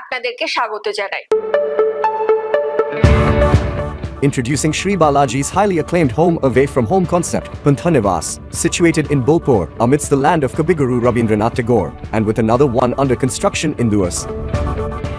আপনাদেরকে স্বাগত জানাই Introducing Sri Balaji's highly acclaimed home away from home concept, Panthanivas, situated in Bolpur, amidst the land of Kabiguru Rabindranath Tagore, and with another one under construction in Duas.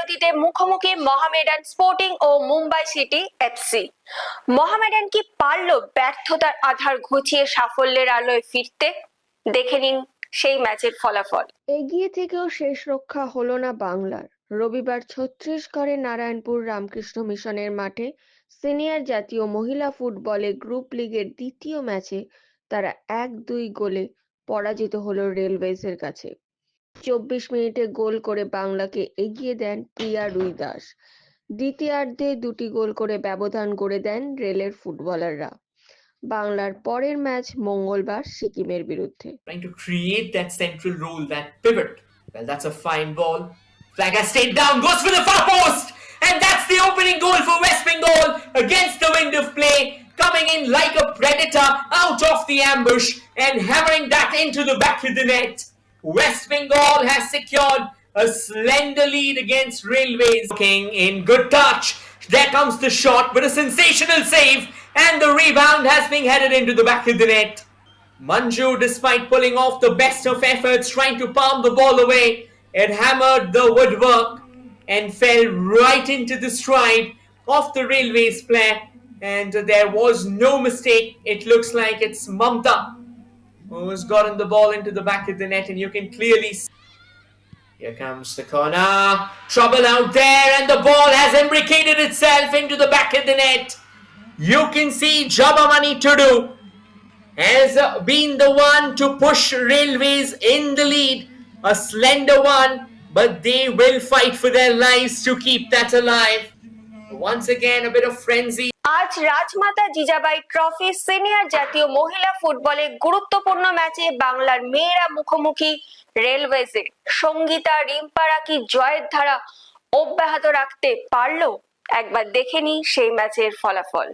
ভারতীতে মুখোমুখি Mohammedan sporting ও Mumbai city FC. Mohammedan কি পারল ব্যর্থতার আধার ঘুচিয়ে সাফল্যের আলোয় ফিরতে? দেখে নিন সেই ম্যাচের ফলাফল। এগিয়ে থেকেও শেষ রক্ষা হলো না বাংলার। রবিবার ছত্তিশগড়ের নারায়ণপুর রামকৃষ্ণ মিশনের মাঠে সিনিয়র জাতীয় মহিলা ফুটবলে গ্রুপ লিগের দ্বিতীয় ম্যাচে তারা এক দুই গোলে পরাজিত হলো রেলওয়েজের কাছে। চব্বিশ মিনিটে গোল করে বাংলাকে এগিয়ে দেন প্রিয়া রুই দাস দ্বিতীয়ার্ধে দুটি গোল করে ব্যবধান গড়ে দেন রেলের ফুটবলাররা বাংলার পরের ম্যাচ মঙ্গলবার সিকিমের বিরুদ্ধে trying that central that's a fine ball. Flag down, the far and that's the opening goal for West Bengal against the wind of play, coming in like a predator out of the ambush and hammering that into the back of the net. West Bengal has secured a slender lead against Railways. King in good touch. There comes the shot, but a sensational save, and the rebound has been headed into the back of the net. Manju, despite pulling off the best of efforts trying to palm the ball away, it hammered the woodwork and fell right into the stride of the Railways player. And there was no mistake. It looks like it's Mamta who's gotten the ball into the back of the net, and you can clearly see. Here comes the corner. Trouble out there, and the ball has imbricated itself into the back of the net. You can see Jabamani Tudu has been the one to push Railways in the lead. A slender one, but they will fight for their lives to keep that alive. Once again, a bit of frenzy. আজ রাজমাতা Jijabai trophy senior জাতীয় মহিলা ফুটবলে গুরুত্বপূর্ণ ম্যাচে বাংলার মেয়েরা মুখোমুখি রেলওয়েজে সঙ্গীতা রিম্পারা কি জয়ের ধারা অব্যাহত রাখতে পারল? একবার দেখে নিই সেই ম্যাচের ফলাফল।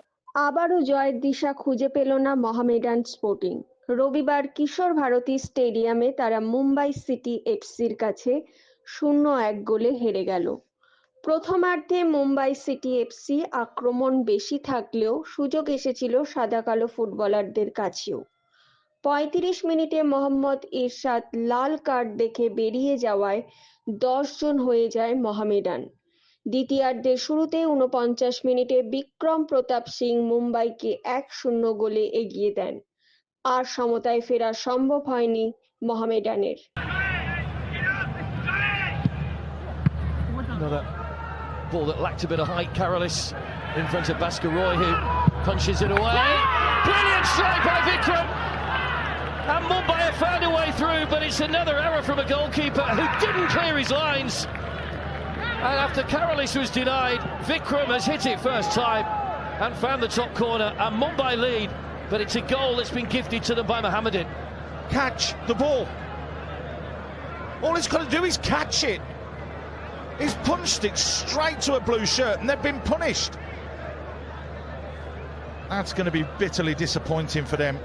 আবারও জয়ের দিশা খুঁজে পেল না মহামেডান স্পোর্টিং। রবিবার কিশোর ভারতী স্টেডিয়ামে তারা মুম্বাই সিটি এফসির কাছে শূন্য এক গোলে হেরে গেল। প্রথমার্ধে মুম্বাই সিটি এফসি আক্রমণ বেশি থাকলেও সুযোগ এসেছিল সাদা কালো ফুটবলারদের কাছেও। পঁয়ত্রিশ মিনিটে মোহাম্মদ ইরশাদ লাল কার্ড দেখে বেরিয়ে যাওয়ায় জন হয়ে যায় মহামেডান। দ্বিতীয়ার্ধের শুরুতে উনপঞ্চাশ মিনিটে বিক্রম প্রতাপ সিং মুম্বাইকে এক শূন্য গোলে এগিয়ে দেন। আর সমতায় ফেরা সম্ভব হয়নি মহামেডানের। Ball that lacked a bit of height. Carolis in front of Basker Roy, who punches it away. Brilliant strike by Vikram. And Mumbai have found a way through, but it's another error from a goalkeeper who didn't clear his lines. And after Carolis was denied, Vikram has hit it first time and found the top corner. And Mumbai lead, but it's a goal that's been gifted to them by Mohammedan. catch the ball. All he's got to do is catch it. He's punched it straight to a blue shirt and they've been punished. That's going to be bitterly disappointing for them.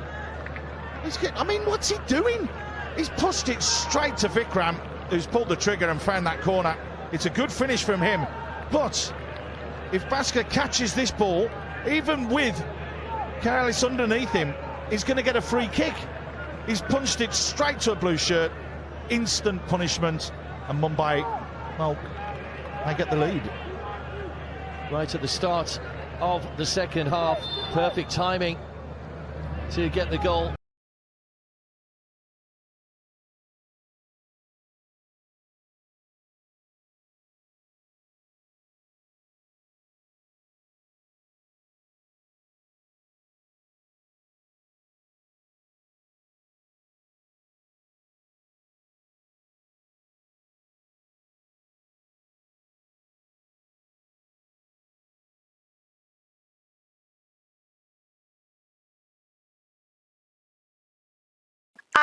I mean, what's he doing? He's pushed it straight to Vikram, who's pulled the trigger and found that corner. It's a good finish from him. But if Basker catches this ball, even with Karalis underneath him, he's going to get a free kick. He's punched it straight to a blue shirt. Instant punishment. And Mumbai, well, they get the lead. Right at the start of the second half. Perfect timing to get the goal.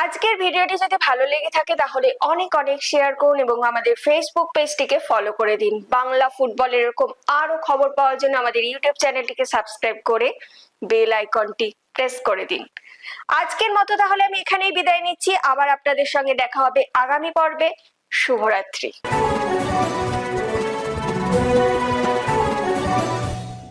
আজকের ভিডিওটি যদি ভালো লেগে থাকে, তাহলে অনেক অনেক share করুন এবং আমাদের ফেসবুক পেজটিকে ফলো করে দিন। বাংলা ফুটবলের এরকম আরও খবর পাওয়ার জন্য আমাদের ইউটিউব চ্যানেলটিকে সাবস্ক্রাইব করে বেল আইকনটি প্রেস করে দিন। আজকের মতো তাহলে আমি এখানেই বিদায় নিচ্ছি। আবার আপনাদের সঙ্গে দেখা হবে আগামী পর্বে। শুভরাত্রি।